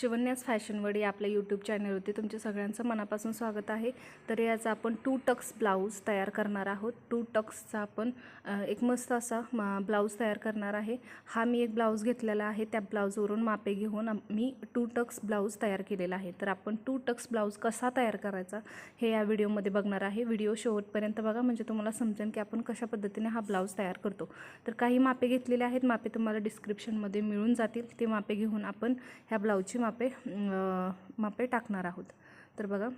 शिवन्यास फॅशनवडी आपल्या यूट्यूब चॅनलवरती तुमच्या सगळ्यांचं मनापासून स्वागत आहे. तर याचा आपण टू टक्स ब्लाऊज तयार करणार आहोत. टू टक्सचा आपण एक मस्त असा ब्लाऊज तयार करणार आहे. हा मी एक ब्लाऊज घेतलेला आहे. त्या ब्लाऊजवरून मापे घेऊन मी टू टक्स ब्लाऊज तयार केलेला आहे. तर आपण टू टक्स ब्लाऊज कसा तयार करायचा हे या व्हिडिओमध्ये बघणार आहे. व्हिडिओ शेवटपर्यंत बघा. म्हणजे तुम्हाला समजेल की आपण कशा पद्धतीने हा ब्लाऊज तयार करतो. तर काही मापे घेतलेले आहेत. मापे तुम्हाला डिस्क्रिप्शनमध्ये मिळून जातील. ते मापे घेऊन आपण ह्या ब्लाऊजची मापे मापे टाकणार आहोत. तर बघा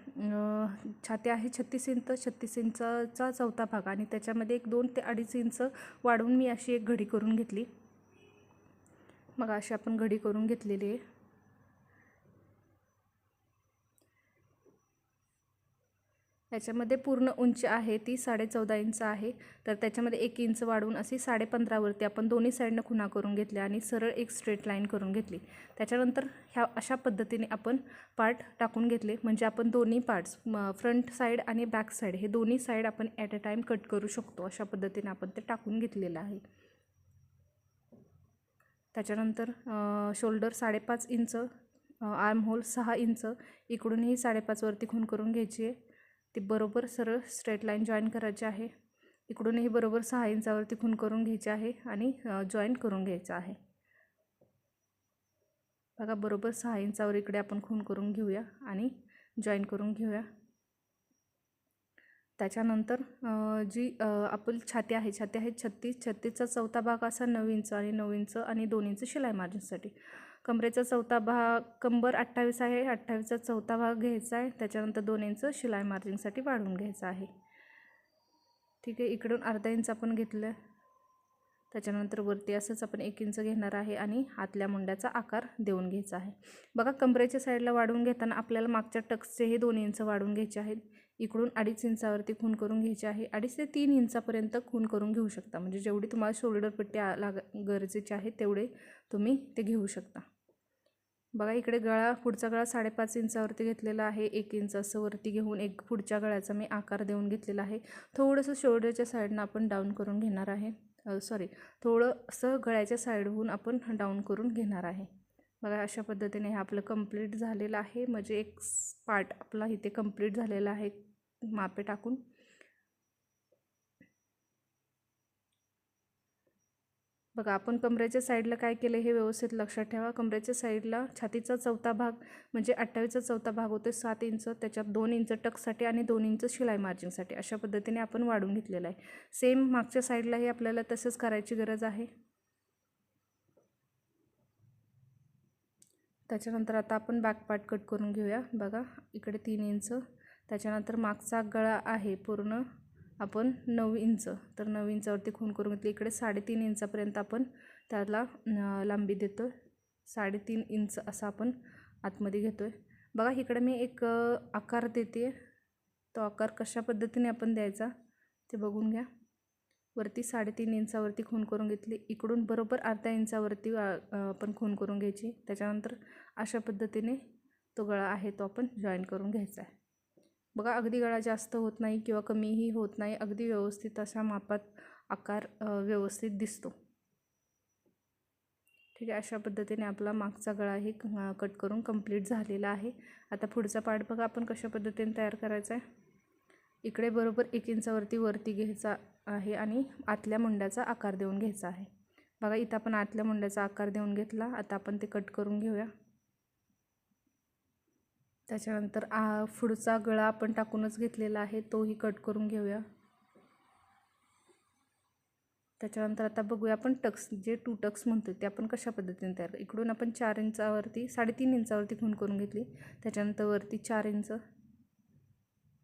छाती आहे छत्तीस इंच छत्तीस इंचाचा चौथा भाग आणि त्याच्यामध्ये एक दोन ते अडीच इंच वाढवून मी अशी एक घडी करून घेतली. मग अशी आपण घडी करून घेतलेली आहे. याच्यामध्ये पूर्ण उंची आहे ती साडेचौदा इंच आहे. तर त्याच्यामध्ये एक इंच वाढवून अशी साडेपंधरावरती आपण दोन्ही साईडनं खुणा करून घेतल्या आणि सरळ एक स्ट्रेट लाईन करून घेतली. त्याच्यानंतर ह्या अशा पद्धतीने आपण पार्ट टाकून घेतले. म्हणजे आपण दोन्ही पार्ट्स फ्रंट साईड आणि बॅक साईड हे दोन्ही साईड आपण ॲट अ टाईम कट करू शकतो. अशा पद्धतीने आपण ते टाकून घेतलेलं आहे. त्याच्यानंतर शोल्डर साडेपाच इंच आर्म होल सहा इंच. इकडूनही साडेपाचवरती खून करून घ्यायची आहे. ते बरोबर सरळ स्ट्रेट लाईन जॉईन करायची आहे. इकडूनही बरोबर सहा इंचावरती खून करून घ्यायची आहे आणि जॉईन करून घ्यायचं आहे. बघा बरोबर सहा इंचावर इकडे आपण खून करून घेऊया आणि जॉईन करून घेऊया. त्याच्यानंतर जी आपली छाती आहे छाती आहे छत्तीस छत्तीसचा चौथा भाग असा नऊ इंच आणि नऊ इंच आणि दोन इंच शिलाई मार्जिनसाठी कमरेचा चौथा भाग कंबर अठ्ठावीस आहे अठ्ठावीसचा चौथा भाग घ्यायचा आहे. त्याच्यानंतर दोन इंच शिलाई मार्जिंगसाठी वाढवून घ्यायचा आहे. ठीक आहे इकडून अर्धा इंच आपण घेतलं. त्याच्यानंतर वरती असंच आपण एक इंच घेणार आहे आणि आतल्या मुंड्याचा आकार देऊन घ्यायचा आहे. बघा कमरेच्या साईडला वाढवून घेताना आपल्याला मागच्या टक्सचे हे दोन इंच वाढवून घ्यायचे आहेत. इकडून अडीच इंचावरती खून करून घ्यायचे आहे. अडीच ते तीन इंचापर्यंत खून करून घेऊ शकता. म्हणजे जेवढी तुम्हाला शोल्डर पट्टी लाग गरजेचे आहे तेवढे तुम्ही ते घेऊ शकता. बघा इकडे गळा पुढचा गळा साडेपाच इंचावरती घेतलेला आहे. एक इंच असं वरती घेऊन एक पुढच्या गळ्याचा मी आकार देऊन घेतलेला आहे. थोडंसं शोल्डरच्या साईडनं आपण डाऊन करून घेणार आहे. सॉरी थोडंसं गळ्याच्या साईडहून आपण डाऊन करून घेणार आहे. बघा अशा पद्धतीने हे आपलं कंप्लीट झालेलं आहे. म्हणजे एक पार्ट आपला इथे कंप्लीट झालेला आहे. मापे टाकून. बघा आपण कमरेच्या साईडला काय केलं हे व्यवस्थित लक्षात ठेवा. कमरेच्या साईडला छातीचा चौथा भाग म्हणजे अठ्ठावीसचा चौथा भाग होतो सात इंच. त्याच्यात दोन इंच टकसाठी आणि दोन इंच शिलाई मार्जिनसाठी. अशा पद्धतीने आपण वाढून घेतलेलं आहे. सेम मागच्या साईडलाही आपल्याला तसंच करायची गरज आहे. त्याच्यानंतर आता आपण बॅक पार्ट कट करून घेऊया. बघा इकडे तीन इंच. त्याच्यानंतर मागचा गळा आहे पूर्ण. आपण नऊ इंच तर नऊ इंचावरती खून करून घेतली. इकडे साडेतीन इंचापर्यंत आपण त्याला लांबी देतो आहे साडेतीन इंच असा आपण आतमध्ये घेतो आहे बघा इकडे मी एक आकार देते तो आकार कशा पद्धतीने आपण द्यायचा ते बघून घ्या. वरती साडेतीन इंचावरती खून करून घेतली. इकडून बरोबर अर्ध्या इंचावरती आपण खून करून घ्यायची. त्याच्यानंतर अशा पद्धतीने तो गळा आहे तो आपण जॉईन करून घ्यायचा आहे. बघा अगदी गळा जास्त होत नाही किंवा कमीही होत नाही अगदी व्यवस्थित अशा मापात आकार व्यवस्थित दिसतो. ठीक आहे अशा पद्धतीने आपला मागचा गळाही कट करून कंप्लीट झालेला आहे. आता पुढचा पार्ट बघा आपण कशा पद्धतीने तयार करायचा आहे. इकडे बरोबर एक इंचावरती वरती घ्यायचा आहे आणि आतल्या मुंड्याचा आकार देऊन घ्यायचा आहे. बघा इथं आपण आतल्या मुंड्याचा आकार देऊन घेतला. आता आपण ते कट करून घेऊया. त्याच्यानंतर आ पुढचा गळा आपण टाकूनच घेतलेला आहे तोही कट करून घेऊया. त्याच्यानंतर आता बघूया आपण टक्स जे टू टक्स म्हणतो ते आपण कशा पद्धतीने तयार इकडून आपण चार इंचावरती साडेतीन इंचावरती खून करून घेतली. त्याच्यानंतर वरती चार इंच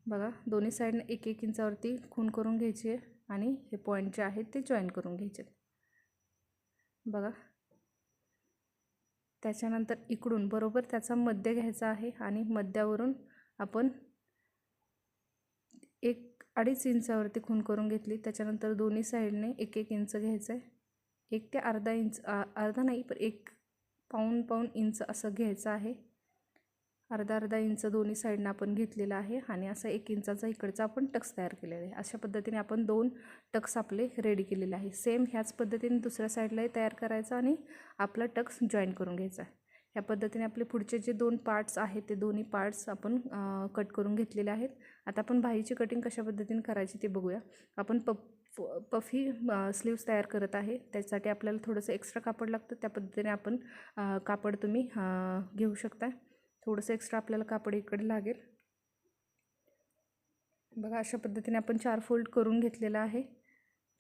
बघा दोन्ही साईडनं एक एक इंचावरती खून करून घ्यायची आहे आणि हे पॉईंट जे आहेत ते जॉईन करून घ्यायचे बघा त्याच्यानंतर इकडून बरोबर त्याचा मध्य घ्यायचा आहे आणि मध्यावरून आपण एक अडीच इंचावरती खून करून घेतली. त्याच्यानंतर दोन्ही साईडने एक एक इंच घ्यायचं आहे एक ते अर्धा इंच अर्धा नाही पण एक पाऊण पाऊण इंच असं घ्यायचं आहे. अर्धा अर्धा इंच दोन्ही साईडनं आपण घेतलेला आहे आणि असा एक इंचाचा इकडचा आपण टक्स तयार केलेला आहे. अशा पद्धतीने आपण दोन टक्स आपले रेडी केलेले आहे. सेम ह्याच पद्धतीने दुसऱ्या साईडलाही तयार करायचा आणि आपला टक्स जॉईन करून घ्यायचा आहे. ह्या पद्धतीने आपले पुढचे जे दोन पार्ट्स आहेत ते दोन्ही पार्ट्स आपण कट करून घेतलेले आहेत. आता आपण बाहीची कटिंग कशा पद्धतीने करायची ते बघूया. आपण पप पफी स्लीव्स तयार करत आहे. त्यासाठी आपल्याला थोडंसं एक्स्ट्रा कापड लागतं. त्या पद्धतीने आपण कापड तुम्ही घेऊ शकता थोडंसं एक्स्ट्रा आपल्याला कापड इकडे लागेल. बघा अशा पद्धतीने आपण चार फोल्ड करून घेतलेला आहे.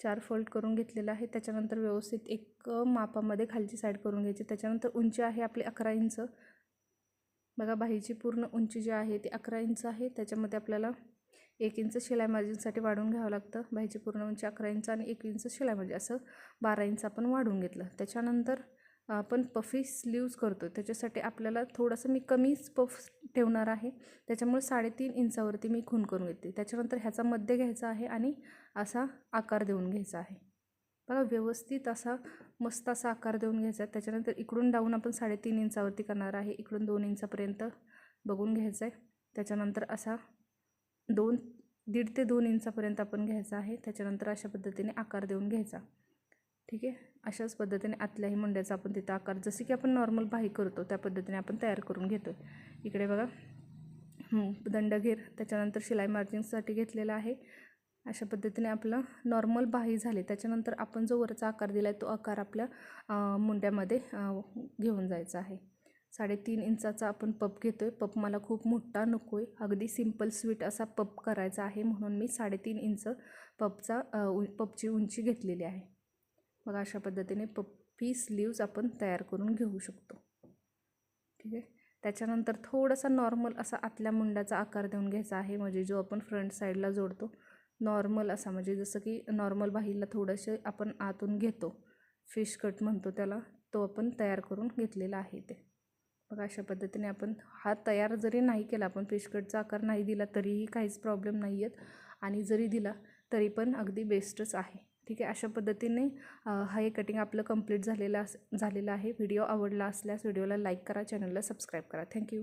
चार फोल्ड करून घेतलेला आहे. त्याच्यानंतर व्यवस्थित एक मापामध्ये खालची साईड करून घ्यायची. त्याच्यानंतर उंची आहे आपली अकरा इंच. बघा बाहीची पूर्ण उंची जी आहे ती अकरा इंच आहे. त्याच्यामध्ये आपल्याला एक इंच शिलाई मार्जिनसाठी वाढून घ्यावं लागतं. बाहीची पूर्ण उंची अकरा इंच आणि एक इंच शिलाई मार्जिन असं बारा इंच आपण वाढून घेतलं. त्याच्यानंतर आपण पफी स्लीव्ज करतो त्याच्यासाठी आपल्याला थोडंसं मी कमीच पफ ठेवणार आहे. त्याच्यामुळे साडेतीन इंचावरती मी खून करून घेते. त्याच्यानंतर ह्याचा मध्य घ्यायचा आहे आणि असा आकार देऊन घ्यायचा आहे. बघा व्यवस्थित असा मस्त असा आकार देऊन घ्यायचा आहे. त्याच्यानंतर इकडून डाऊन आपण साडेतीन इंचावरती करणार आहे. इकडून दोन इंचापर्यंत बघून घ्यायचं आहे त्याच्यानंतर असा दोन दीड ते दोन इंचापर्यंत आपण घ्यायचा आहे. त्याच्यानंतर अशा पद्धतीने आकार देऊन घ्यायचा. ठीक आहे? अशाच पद्धतीने आतल्याही मुंड्याचा आपण तिथं आकार जसे की आपण नॉर्मल बाही करतो त्या पद्धतीने आपण तयार करून घेतो इकडे बघा. दंडघेर त्याच्यानंतर शिलाई मार्जिनसाठी घेतलेला आहे. अशा पद्धतीने आपलं नॉर्मल बाही झाले. त्याच्यानंतर आपण जो वरचा आकार दिला आहे तो आकार आपल्या मुंड्यामध्ये घेऊन जायचा आहे. साडेतीन इंचाचा आपण पप घेतो आहे पप मला खूप मोठा नको आहे अगदी सिंपल स्वीट असा पप करायचा आहे म्हणून मी साडेतीन इंच पपचा पपची उंची घेतलेली आहे. मग अशा पद्धतीने पप्पी स्लीव्ज आपण तयार करून घेऊ शकतो. ठीक आहे? त्याच्यानंतर थोडासा नॉर्मल असा आतल्या मुंड्याचा आकार देऊन घ्यायचा आहे. म्हणजे जो आपण फ्रंट साईडला जोडतो नॉर्मल असा. म्हणजे जसं की नॉर्मल बाहीला थोडंसे आपण आतून घेतो. फिश कट म्हणतो त्याला. तो आपण तयार करून घेतलेला आहे ते. मग अशा पद्धतीने आपण हा तयार जरी नाही केला आपण फिश कटचा आकार नाही दिला तरीही काहीच प्रॉब्लेम नाही आहेत आणि जरी दिला तरी पण अगदी बेस्टच आहे. ठीक आहे अशा पद्धतीने हा हे कटिंग आपलं कंप्लीट झालेलं झालेलं आहे. व्हिडिओ आवडला असल्यास व्हिडिओला लाईक करा चॅनलला सबस्क्राईब करा. थँक्यू